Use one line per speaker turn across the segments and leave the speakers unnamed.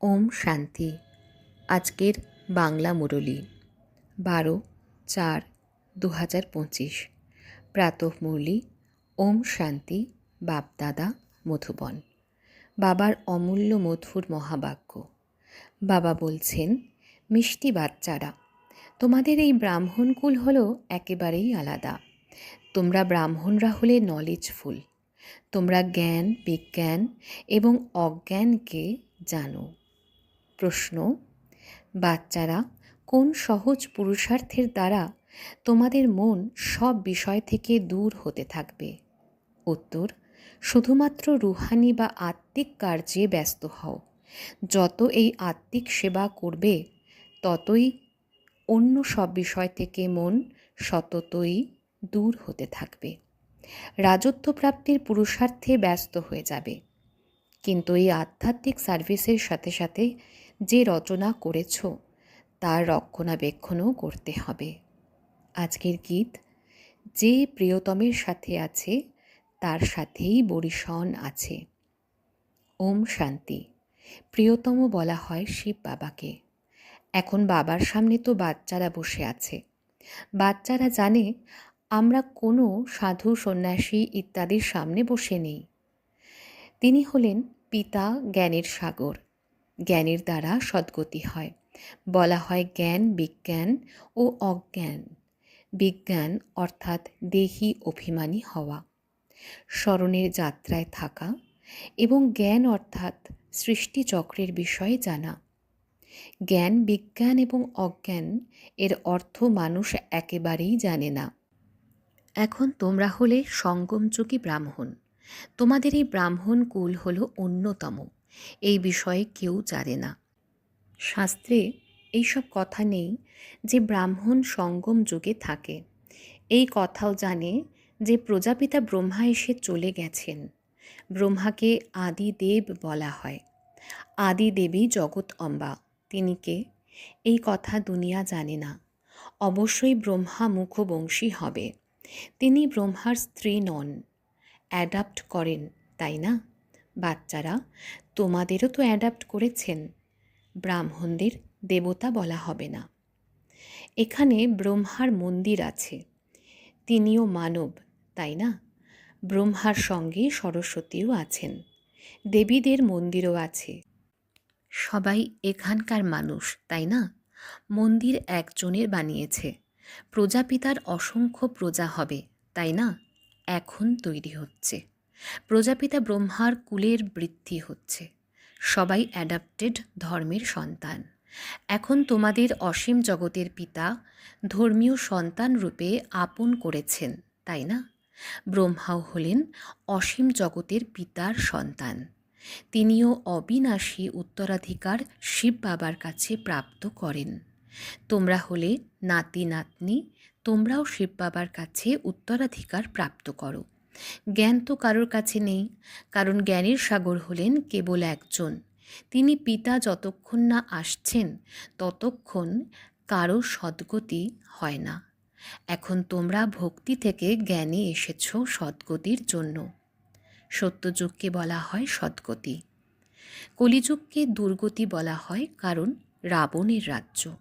ওম শান্তি। আজকের বাংলা মুরলী, বারো চার দু হাজার পঁচিশ। প্রাতঃ মুরলী, ওম শান্তি বাপদাদা মধুবন। বাবার অমূল্য মধুর মহাবাক্য। বাবা বলছেন, মিষ্টি বাচ্চারা, তোমাদের এই ব্রাহ্মণকুল হলো একেবারেই আলাদা। তোমরা ব্রাহ্মণরা হলে নলেজফুল তোমরা জ্ঞান, বিজ্ঞান এবং অজ্ঞানকে জানো। প্রশ্ন, বাচ্চারা, কোন সহজ পুরুষার্থের দ্বারা তোমাদের মন সব বিষয় থেকে দূর হতে থাকবে? উত্তর, শুধুমাত্র রুহানি বা আত্মিক কার্যে ব্যস্ত হও। যত এই আত্মিক সেবা করবে, ততই অন্য সব বিষয় থেকে মন সততই দূর হতে থাকবে। রাজত্ব প্রাপ্তির পুরুষার্থে ব্যস্ত হয়ে যাবে। কিন্তু এই আধ্যাত্মিক সার্ভিসের সাথে সাথে যে রচনা করেছ, তার রক্ষণাবেক্ষণও করতে হবে। আজকের গীত, যে প্রিয়তমের সাথে আছে, তার সাথেই বরিশন আছে। ওম শান্তি, প্রিয়তম বলা হয় শিব বাবাকে। এখন বাবার সামনে তো বাচ্চারা বসে আছে। বাচ্চারা জানে, আমরা কোনো সাধু সন্ন্যাসী ইত্যাদির সামনে বসে নেই। তিনি হলেন পিতা জ্ঞানের সাগর। জ্ঞানের দ্বারা সদ্গতি হয়। বলা হয় জ্ঞান, বিজ্ঞান ও অজ্ঞান। বিজ্ঞান অর্থাৎ দেহি অভিমানী হওয়া। স্মরণের যাত্রায় থাকা এবং জ্ঞান অর্থাৎ সৃষ্টিচক্রের বিষয়ে জানা। জ্ঞান, বিজ্ঞান এবং অজ্ঞান এর অর্থ মানুষ একেবারেই জানে না। এখন তোমরা হলে সঙ্গমযুগী ব্রাহ্মণ। তোমাদের এই ব্রাহ্মণ কুল হল অন্যতম। এই বিষয়ে কেউ জানে না। শাস্ত্রে এইসব কথা নেই যে ব্রাহ্মণ সঙ্গম যুগে থাকে। এই কথাও জানে যে প্রজাপিতা ব্রহ্মা এসে চলে গেছেন। ব্রহ্মাকে আদিদেব বলা হয়। আদি দেবী জগৎ অম্বা। তিনি কে? এই কথা দুনিয়া জানে না। অবশ্যই ব্রহ্মা মুখবংশী হবে। তিনি ব্রহ্মার স্ত্রী নন। অ্যাডাপ্ট করেন, তাই না? বাচ্চারা, তোমাদেরও তো অ্যাডাপ্ট করেছেন। ব্রাহ্মণদের দেবতা বলা হবে না। এখানে ব্রহ্মার মন্দির আছে। তিনিও মানব, তাই না? ব্রহ্মার সঙ্গে সরস্বতীও আছেন। দেবীদের মন্দিরও আছে। সবাই এখানকার মানুষ, তাই না? মন্দির একজনের বানিয়েছে। প্রজাপিতার অসংখ্য প্রজা হবে, তাই না? এখন তৈরি হচ্ছে। প্রজাপিতা ব্রহ্মার কুলের বৃদ্ধি হচ্ছে। সবাই অ্যাডাপ্টেড ধর্মের সন্তান। এখন তোমাদের অসীম জগতের পিতা ধর্মীয় সন্তান রূপে আপন করেছেন, তাই না? ব্রহ্মাও হলেন অসীম জগতের পিতার সন্তান। তিনিও অবিনাশী উত্তরাধিকার শিব বাবার কাছে প্রাপ্ত করেন। তোমরা হলে নাতি নাতনি তোমরাও শিব বাবার কাছে উত্তরাধিকার প্রাপ্ত করো। জ্ঞান তো কারোর কাছে নেই, কারণ জ্ঞানের সাগর হলেন কেবল একজন। তিনি পিতা যতক্ষণ না আসছেন, ততক্ষণ কারও সদ্গতি হয় না। এখন তোমরা ভক্তি থেকে জ্ঞানে এসেছ সদ্গতির জন্য। সত্যযুগকে বলা হয় সদ্গতি। কলিযুগকে দুর্গতি বলা হয়, কারণ রাবণের রাজ্য।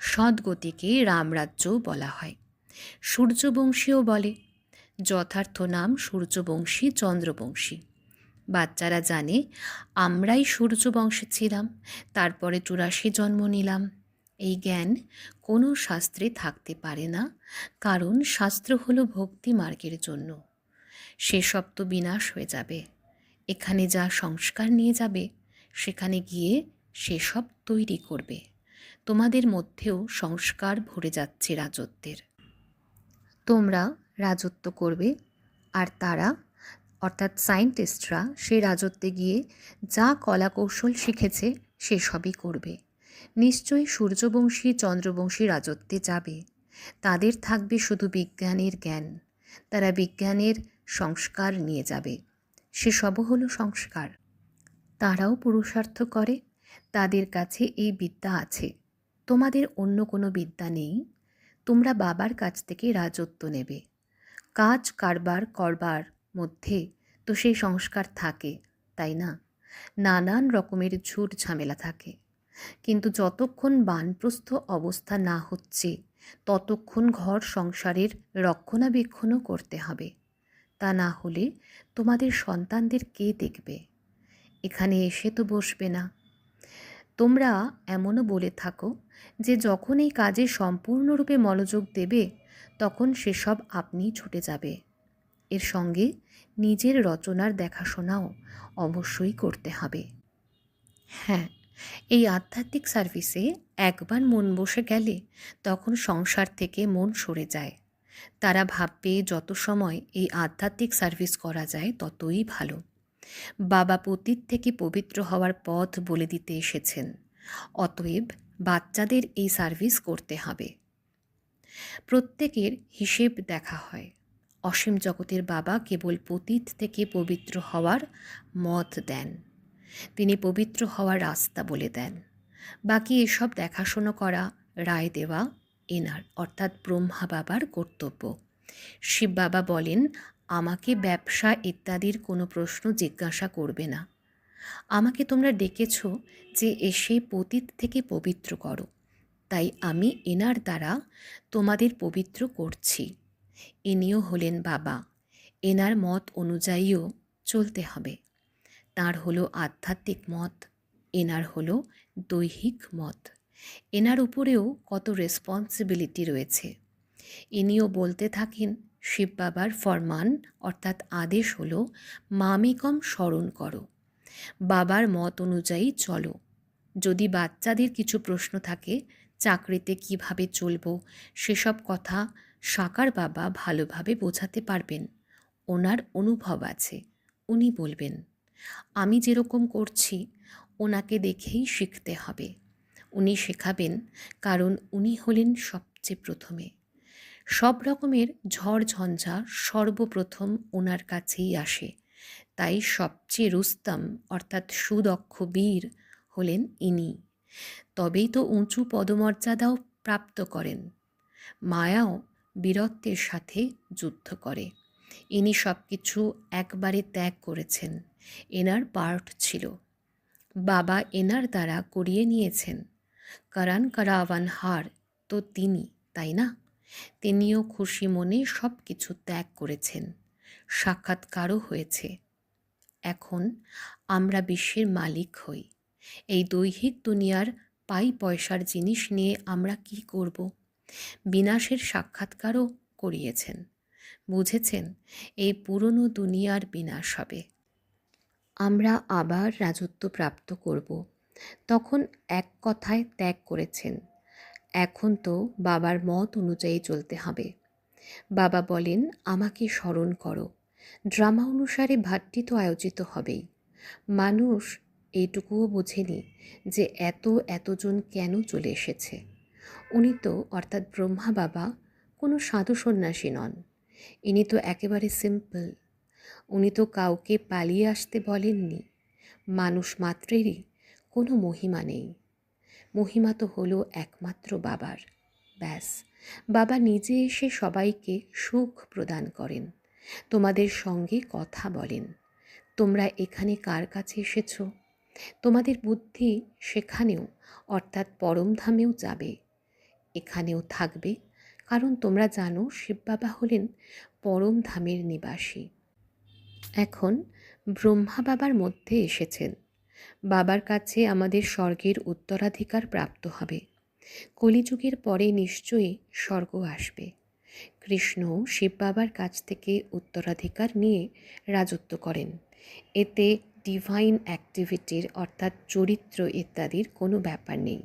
সদ্গতিকে রামরাজ্যও বলা হয়। সূর্যবংশীও বলে যথার্থ নাম সূর্যবংশী চন্দ্রবংশী। বাচ্চারা জানে, আমরাই সূর্যবংশে ছিলাম, তারপরে চুরাশি জন্ম নিলাম। এই জ্ঞান কোনো শাস্ত্রে থাকতে পারে না, কারণ শাস্ত্র হলো ভক্তি মার্গের জন্য। সেসব তো বিনাশ হয়ে যাবে। এখানে যা সংস্কার নিয়ে যাবে, সেখানে গিয়ে সেসব তৈরি করবে। তোমাদের মধ্যেও সংস্কার ভরে যাচ্ছে রাজত্বের। তোমরা রাজত্ব করবে। আর তারা, অর্থাৎ সায়েন্টিস্টরা, সেই রাজত্বে গিয়ে যা কলা কৌশল শিখেছে, সেসবই করবে। নিশ্চয়ই সূর্যবংশী, চন্দ্রবংশী রাজত্বে যাবে। তাদের থাকবে শুধু বিজ্ঞানের জ্ঞান। তারা বিজ্ঞানের সংস্কার নিয়ে যাবে। সেসবও হলো সংস্কার। তারাও পুরুষার্থ করে। তাদের কাছে এই বিদ্যা আছে। তোমাদের অন্য কোনো বিদ্যা নেই। তোমরা বাবার কাছ থেকে রাজত্ব নেবে। কাজ কারবার করবার মধ্যে তো সেই সংস্কার থাকে, তাই না? নানান রকমের ঝুট ঝামেলা থাকে। কিন্তু যতক্ষণ বানপ্রস্থ অবস্থা না হচ্ছে, ততক্ষণ ঘর সংসারের রক্ষণাবেক্ষণও করতে হবে। তা না হলে তোমাদের সন্তানদের কে দেখবে? এখানে এসে তো বসবে না। তোমরা এমনও বলে থাকো যে যখন এই কাজে সম্পূর্ণরূপে মনোযোগ দেবে তখন সেসব আপনিই ছুটে যাবে। এর সঙ্গে নিজের রচনার দেখাশোনাও অবশ্যই করতে হবে। হ্যাঁ এই আধ্যাত্মিক সার্ভিসে একবার মন বসে গেলে তখন সংসার থেকে মন সরে যায়। তারা ভাববে যত সময় এই আধ্যাত্মিক সার্ভিস করা যায় ততই ভালো। বাবা পতীত থেকে পবিত্র হওয়ার পথ বলে দিতে এসেছেন। অতএব বাচ্চাদের এই সার্ভিস করতে হবে। প্রত্যেকের হিসেব দেখা হয়। অসীম জগতের বাবা কেবল পতীত থেকে পবিত্র হওয়ার মত দেন। তিনি পবিত্র হওয়ার রাস্তা বলে দেন। বাকি এসব দেখাশোনা করা, রায় দেওয়া এনার, অর্থাৎ ব্রহ্মা বাবার কর্তব্য। শিব বাবা বলেন, আমাকে ব্যবসা ইত্যাদির কোনো প্রশ্ন জিজ্ঞাসা করবে না। আমাকে তোমরা ডেকেছ যে এসে পতীত থেকে পবিত্র করো। তাই আমি এনার দ্বারা তোমাদের পবিত্র করছি। ইনিও হলেন বাবা। এনার মত অনুযায়ীও চলতে হবে। তার হলো আধ্যাত্মিক মত, এনার হলো দৈহিক মত। এনার উপরেও কত রেসপন্সিবিলিটি রয়েছে। ইনিও বলতে থাকেন, শিব বাবার ফরমান অর্থাৎ আদেশ হলো, মামিকম স্মরণ করো। বাবার মত অনুযায়ী চলো। যদি বাচ্চাদের কিছু প্রশ্ন থাকে চাকরিতে কীভাবে চলবো, সেসব কথা সাকার বাবা ভালোভাবে বোঝাতে পারবেন। ওনার অনুভব আছে, উনি বলবেন, আমি যেরকম করছি, ওনাকে দেখেই শিখতে হবে। উনি শেখাবেন, কারণ উনি হলেন সবচেয়ে প্রথমে। সব রকমের ঝড় ঝঞ্ঝা সর্বপ্রথম ওনার কাছেই আসে। তাই সবচেয়ে রুস্তম, অর্থাৎ সুদক্ষ বীর হলেন ইনি। তবেই তো উঁচু পদমর্যাদাও প্রাপ্ত করেন। মায়াও বীরত্বের সাথে যুদ্ধ করে। ইনি সব কিছু একবারে ত্যাগ করেছেন। এনার পার্ট ছিল। বাবা এনার দ্বারা করিয়ে নিয়েছেন। কারান কারাওয়ান হার তো তিনি, তাই না? তিনিও খুশি মনে সব কিছু ত্যাগ করেছেন। সাক্ষাৎকারও হয়েছে। এখন আমরা বিশ্বের মালিক হই। এই দৈহিক দুনিয়ার পাই পয়সার জিনিস নিয়ে আমরা কি করব? বিনাশের সাক্ষাৎকারও করিয়েছেন। বুঝেছেন, এই পুরনো দুনিয়ার বিনাশ হবে। আমরা আবার রাজত্ব প্রাপ্ত করব। তখন এক কথায় ত্যাগ করেছেন, এখন তো বাবার মত অনুযায়ী চলতে হবে। বাবা বলেন, আমাকে স্মরণ করো। ড্রামা অনুসারে ভাট্টি তো আয়োজিত হবেই। মানুষ এইটুকুও বোঝেনি যে এত, এতজন কেন চলে এসেছে। উনি তো, অর্থাৎ ব্রহ্মা বাবা, কোনো সাধু সন্ন্যাসী নন। ইনি তো একেবারে সিম্পল উনি তো কাউকে পালিয়ে আসতে বলেননি। মানুষ মাত্রেরই কোনো মহিমা নেই। মহিমা তো হলো একমাত্র বাবার। ব্যাস, বাবা নিজে এসে সবাইকে সুখ প্রদান করেন। তোমাদের সঙ্গে কথা বলেন। তোমরা এখানে কার কাছে এসেছ? তোমাদের বুদ্ধি সেখানেও, অর্থাৎ পরমধামেও যাবে। এখানেও থাকবে, কারণ তোমরা জানো শিব বাবা হলেন পরম ধামের নিবাসী। এখন ব্রহ্মা বাবার মধ্যে এসেছেন। বাবার কাছে আমাদের স্বর্গের উত্তরাধিকার প্রাপ্ত হবে। কলিযুগের পরে নিশ্চয়ই স্বর্গ আসবে। কৃষ্ণ শিব বাবার কাছ থেকে উত্তরাধিকার নিয়ে রাজত্ব করেন। এতে ডিভাইন অ্যাক্টিভিটির অর্থাৎ চরিত্র ইত্যাদির কোনো ব্যাপার নেই।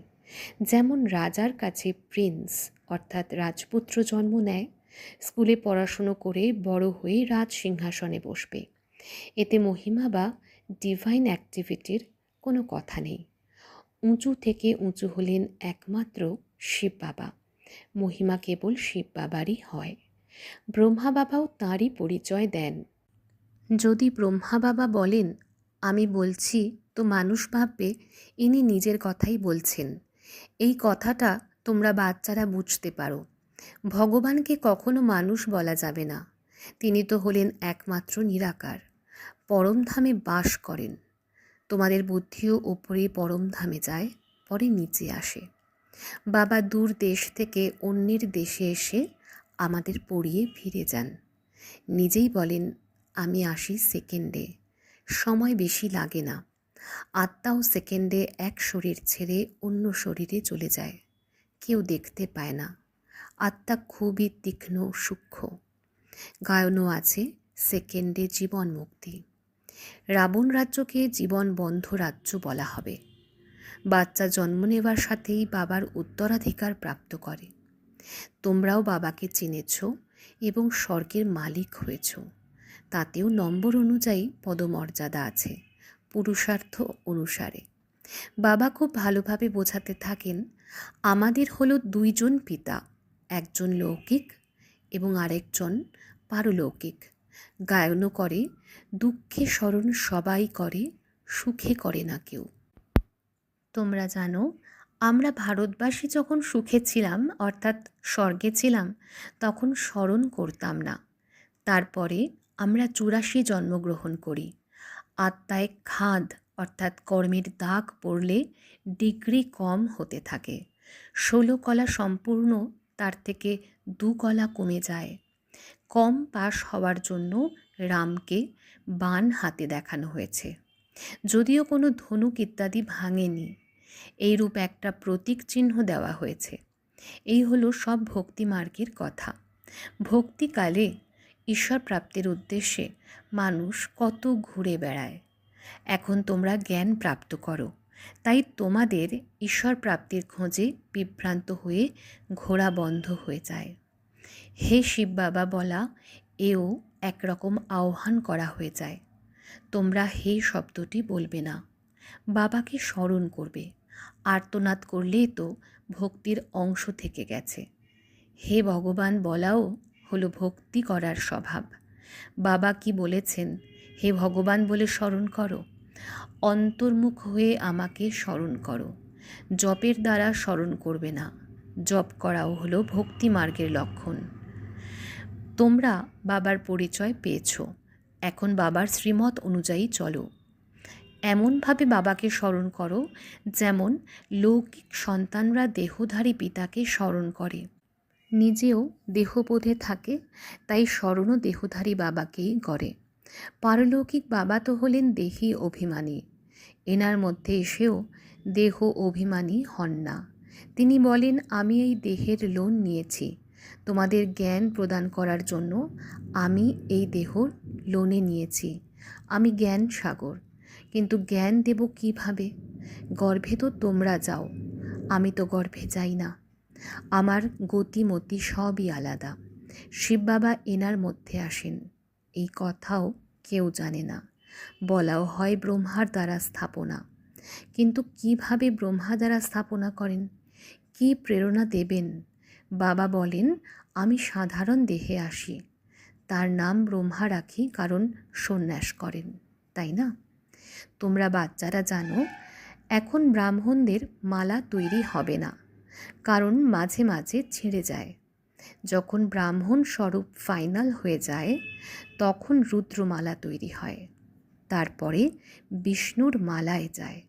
যেমন রাজার কাছে প্রিন্স অর্থাৎ রাজপুত্র জন্ম নেয়, স্কুলে পড়াশুনো করে বড় হয়ে রাজ সিংহাসনে বসবে। এতে মহিমা বা ডিভাইন অ্যাক্টিভিটির কোনো কথা নেই। উঁচু থেকে উঁচু হলেন একমাত্র শিব বাবা। মহিমা কেবল শিব বাবারই হয়। ব্রহ্মা বাবাও তাঁরই পরিচয় দেন। যদি ব্রহ্মা বাবা বলেন আমি বলছি, তো মানুষ ভাববে, ইনি নিজের কথাই বলছেন। এই কথাটা তোমরা বাচ্চারা বুঝতে পারো। ভগবানকে কখনো মানুষ বলা যাবে না। তিনি তো হলেন একমাত্র নিরাকার। পরমধামে বাস করেন। তোমাদের বুদ্ধিও ওপরে পরম ধামে যায়, পরে নিচে আসে। বাবা দূর দেশ থেকে অন্যের দেশে এসে আমাদের পড়িয়ে ফিরে যান। নিজেই বলেন, আমি আসি সেকেন্ডে। সময় বেশি লাগে না। আত্মাও সেকেন্ডে এক শরীর ছেড়ে অন্য শরীরে চলে যায়। কেউ দেখতে পায় না। আত্মা খুবই তীক্ষ্ণ, সূক্ষ্ম। গায়নও আছে সেকেন্ডে জীবন মুক্তি। রাবণ রাজ্যকে জীবন বন্ধ রাজ্য বলা হবে। বাচ্চা জন্ম নেবার সাথেই বাবার উত্তরাধিকার প্রাপ্ত করে। তোমরাও বাবাকে চিনেছ এবং স্বর্গের মালিক হয়েছ। তাতেও নম্বর অনুযায়ী পদমর্যাদা আছে, পুরুষার্থ অনুসারে। বাবা খুব ভালোভাবে বোঝাতে থাকেন, আমাদের হলো দুইজন পিতা, একজন লৌকিক এবং আরেকজন পারলৌকিক। গায়নও করে, দুঃখে স্মরণ সবাই করে, সুখে করে না কেউ। তোমরা জানো, আমরা ভারতবাসী যখন সুখে ছিলাম, অর্থাৎ স্বর্গে ছিলাম, তখন স্মরণ করতাম না। তারপরে আমরা চুরাশি জন্মগ্রহণ করি। আত্মায় খাদ, অর্থাৎ কর্মের দাগ পড়লে ডিগ্রি কম হতে থাকে। ষোলো কলা সম্পূর্ণ, তার থেকে দু কলা কমে যায়। কম পাশ হওয়ার জন্য রামকে বান হাতে দেখানো হয়েছে। যদিও কোনো ধনুক ইত্যাদি ভাঙেনি, এইরূপ একটা প্রতীক চিহ্ন দেওয়া হয়েছে। এই হলো সব ভক্তি মার্গের কথা। ভক্তিকালে ঈশ্বর প্রাপ্তির উদ্দেশ্যে মানুষ কত ঘুরে বেড়ায়। এখন তোমরা জ্ঞান প্রাপ্ত করো। তাই তোমাদের ঈশ্বর প্রাপ্তির খোঁজে বিভ্রান্ত হয়ে ঘোড়া বন্ধ হয়ে যায়। হে শিব বাবা বলা, এও একরকম আহ্বান করা হয়ে যায়। তোমরা হে শব্দটি বলবে না। বাবাকে স্মরণ করবে। আর্তনাদ করলেই তো ভক্তির অংশ থেকে গেছে। হে ভগবান বলাও হলো ভক্তি করার স্বভাব। বাবা কি বলেছেন? হে ভগবান বলে স্মরণ করো। অন্তর্মুখ হয়ে আমাকে স্মরণ করো। জপের দ্বারা স্মরণ করবে না। জপ করাও হলো ভক্তি মার্গের লক্ষণ। তোমরা বাবার পরিচয় পেয়েছ। এখন বাবার শ্রীমত অনুযায়ী চলো। এমনভাবে বাবাকে স্মরণ করো, যেমন লৌকিক সন্তানরা দেহধারী পিতাকে স্মরণ করে। নিজেও দেহবোধে থাকে, তাই স্মরণও দেহধারী বাবাকেই করে পারলৌকিক বাবা তো হলেন দেহি অভিমানী। এনার মধ্যে এসেও দেহ অভিমানী হন না। তিনি বলেন, আমি এই দেহের লোন নিয়েছি। তোমাদের জ্ঞান প্রদান করার জন্য আমি এই দেহ লোনে নিয়েছি। আমি জ্ঞান সাগর, কিন্তু জ্ঞান দেব কীভাবে? গর্ভে তো তোমরা যাও। আমি তো গর্ভে যাই না। আমার গতিমতি সবই আলাদা। শিব বাবা এনার মধ্যে আসেন। এই কথাও কেউ জানে না। বলাও হয় ব্রহ্মার দ্বারা স্থাপনা। কিন্তু কীভাবে ব্রহ্মা দ্বারা স্থাপনা করেন? কি প্রেরণা দেবেন? বাবা বলেন, আমি সাধারণ দেহে আসি। তার নাম ব্রহ্মা রাখি কারণ সন্ন্যাস করেন। তাই না? তোমরা বাচ্চারা জানো, এখন ব্রাহ্মণদের মালা তৈরি হবে না। কারণ মাঝে মাঝে ছিঁড়ে যায়। যখন ব্রাহ্মণ স্বরূপ ফাইনাল হয়ে যায়, তখন রুদ্রমালা তৈরি হয়। তারপরে বিষ্ণুর মালায় যায়।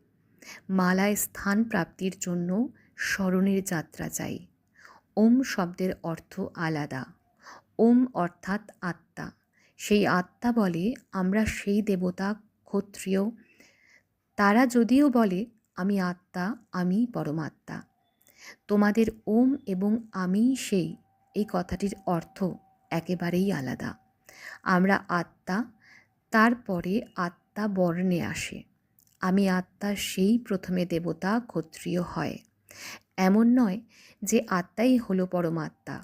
মালায় স্থান প্রাপ্তির জন্য স্মরণের যাত্রা চাই। ওম শব্দের অর্থ আলাদা। ওম অর্থাৎ আত্মা। সেই আত্মা বলে, আমরা সেই দেবতা, ক্ষত্রিয়। তারা যদিও বলে, আমি আত্মা, আমি পরমাত্মা। তোমাদের ওম এবং আমি সেই। এই কথাটির অর্থ একেবারেই আলাদা। আমরা আত্মা, তারপরে আত্মা বর্ণে আসে। আমি আত্মা সেই প্রথমে দেবতা ক্ষত্রিয় হয়। এমন নয় যে আত্মাই হলো পরমাত্মা।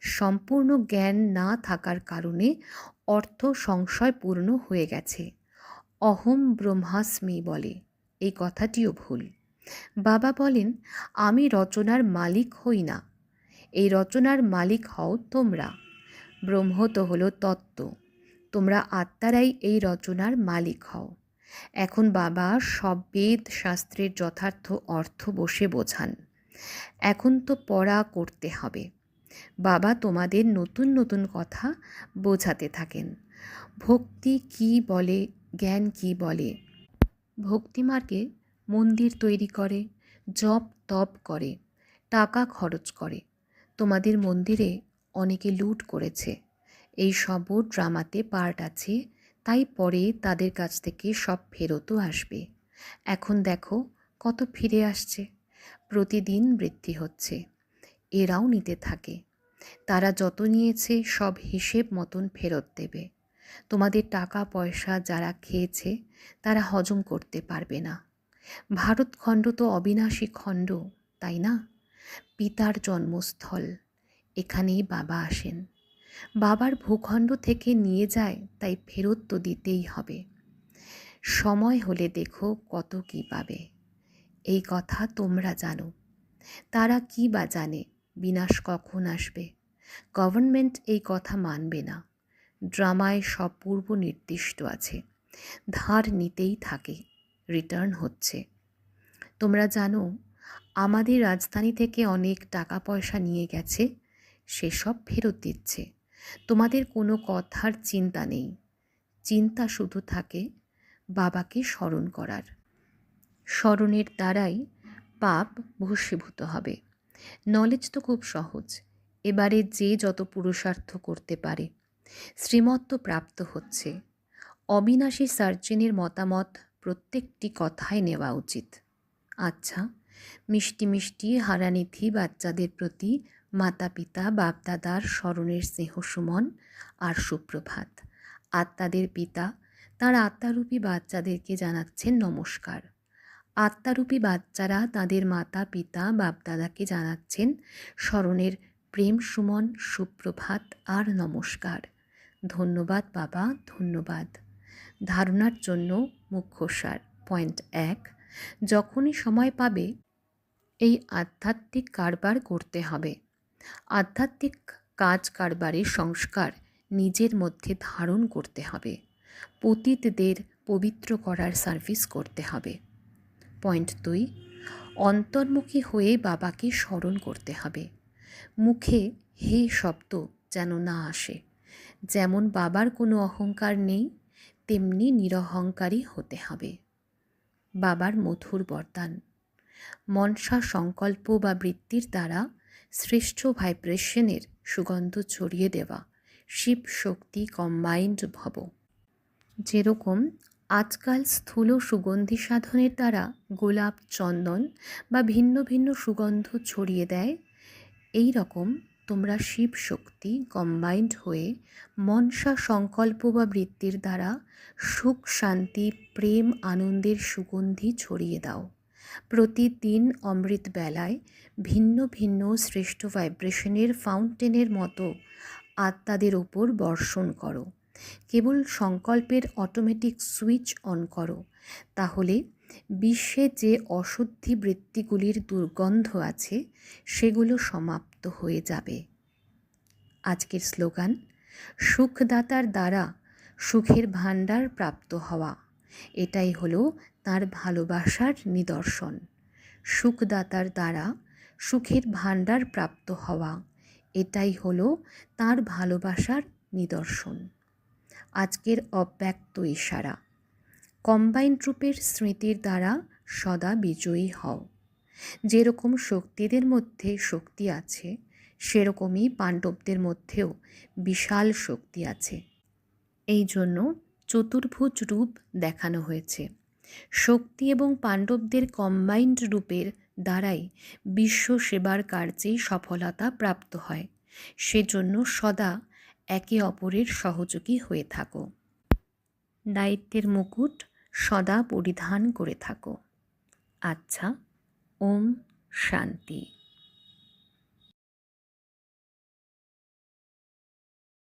সম্পূর্ণ জ্ঞান না থাকার কারণে অর্থ সংশয়পূর্ণ হয়ে গেছে। অহম ব্রহ্মাস্মি বলে। এই কথাটিও ভুল। বাবা বলেন, আমি রচনার মালিক হই না। এই রচনার মালিক হও তোমরা। ব্রহ্ম তো হলো তত্ত্ব। তোমরা আত্মারাই এই রচনার মালিক হও। এখন বাবা সব বেদ শাস্ত্রের যথার্থ অর্থ বসে বোঝান। এখন তো পড়া করতে হবে। বাবা তোমাদের নতুন নতুন কথা বোঝাতে থাকেন। ভক্তি কি বলে, জ্ঞান কি বলে? ভক্তিমার্গে মন্দির তৈরি করে, জপ তপ করে, টাকা খরচ করে। তোমাদের মন্দিরে অনেকে লুট করেছে। এই সবও ড্রামাতে পার্ট আছে, তাই পরে তাদের কাছ থেকে সব ফেরতও আসবে। এখন দেখো কত ফিরে আসছে। প্রতিদিন বৃদ্ধি হচ্ছে। এরাও নিতে থাকে। তারা যত নিয়েছে সব হিসেব মতন ফেরত দেবে। তোমাদের টাকা পয়সা যারা খেয়েছে, তারা হজম করতে পারবে না। ভারতখণ্ড তো অবিনাশী খণ্ড, তাই না? পিতার জন্মস্থল, এখানেই বাবা আসেন। বাবার ভূখণ্ড থেকে নিয়ে যায়, তাই ফেরত তো দিতেই হবে। সময় হলে দেখো কত কি পাবে। এই কথা তোমরা জানো। তারা কি বা জানে, বিনাশ কখন আসবে? গভর্নমেন্ট এই কথা মানবে না। ড্রামায় সব পূর্ব নির্দিষ্ট আছে। ধার নিতেই থাকে। রিটার্ন হচ্ছে। তোমরা জানো, আমাদের রাজধানী থেকে অনেক টাকা পয়সা নিয়ে গেছে, সেসব ফেরত দিচ্ছে। তোমাদের কোনো কথার চিন্তা নেই। চিন্তা শুধু থাকে বাবাকে স্মরণ করার। স্মরণের দ্বারাই পাপ ভস্মীভূত হবে। নলেজ তো খুব সহজ। এবারে যে যত পুরুষার্থ করতে পারে শ্রীমত্ত প্রাপ্ত হচ্ছে। অবিনাশী সার্জেনের মতামত প্রত্যেকটি কথায় নেওয়া উচিত। আচ্ছা মিষ্টি মিষ্টি হারানিথি বাচ্চাদের প্রতি মাতা পিতা বাপদাদার স্মরণের স্নেহ সুমন আর সুপ্রভাত। আত্মাদের পিতা, তার আত্মারূপী বাচ্চাদেরকে জানাচ্ছেন নমস্কার। আত্মারূপী বাচ্চারা তাদের মাতা পিতা বাপদাদাকে জানাচ্ছেন স্মরণের প্রেম সুমন, সুপ্রভাত আর নমস্কার। ধন্যবাদ বাবা, ধন্যবাদ। ধারণার জন্য মুখ্যসার পয়েন্ট এক, যখনই সময় পাবে, এই আধ্যাত্মিক কারবার করতে হবে। আধ্যাত্মিক কাজ কারবারের সংস্কার নিজের মধ্যে ধারণ করতে হবে। পতিতদের পবিত্র করার সার্ভিস করতে হবে। পয়েন্ট দুই, অন্তর্মুখী হয়ে বাবাকে স্মরণ করতে হবে। মুখে হে শব্দ যেন না আসে। যেমন বাবার কোনো অহংকার নেই তেমনি নিরহংকারী হতে হবে। বাবার মধুর বরদান। মনসা সংকল্প বা বৃত্তির দ্বারা শ্রেষ্ঠ ভাইব্রেশনের সুগন্ধ ছড়িয়ে দেওয়া শিব শক্তি কম্বাইন্ড ভব। যেরকম আজকাল স্থূল সুগন্ধি সাধনের দ্বারা গোলাপ চন্দন বা ভিন্ন ভিন্ন সুগন্ধ ছড়িয়ে দেয় এই রকম তোমরা শিব শক্তি কম্বাইন্ড হয়ে মনসা সংকল্প বা বৃত্তির দ্বারা সুখ, শান্তি, প্রেম, আনন্দের সুগন্ধি ছড়িয়ে দাও। প্রতিদিন অমৃত বেলায় ভিন্ন ভিন্ন শ্রেষ্ঠ ভাইব্রেশনের ফাউন্টেনের মতো আত্মাদের ওপর বর্ষণ করো। কেবল সংকল্পের অটোমেটিক সুইচ অন করো। তাহলে বিশ্বে যে অশুদ্ধি বৃত্তিগুলির দুর্গন্ধ আছে, সেগুলো সমাপ্ত হয়ে যাবে। আজকের স্লোগান, সুখদাতার দ্বারা সুখের ভাণ্ডার প্রাপ্ত হওয়া। এটাই হলো তার ভালোবাসার নিদর্শন। সুখদাতার দ্বারা সুখের ভাণ্ডার প্রাপ্ত হওয়া। এটাই হলো তার ভালোবাসার নিদর্শন। আজকের অব্যক্ত ইশারা। কম্বাইন্ড রূপের স্মৃতির দ্বারা সদা বিজয়ী হও। যেরকম শক্তিদের মধ্যে শক্তি আছে, সেরকমই পাণ্ডবদের মধ্যেও বিশাল শক্তি আছে। এই জন্য চতুর্ভুজ রূপ দেখানো হয়েছে। শক্তি এবং পাণ্ডবদের কম্বাইন্ড রূপের দ্বারাই বিশ্ব সেবার কার্যে সফলতা প্রাপ্ত হয়। সেজন্য সদা একে অপরের সহযোগী হয়ে থাকো। দায়িত্বের মুকুট সদা পরিধান করে থাকো। আচ্ছা ওম শান্তি।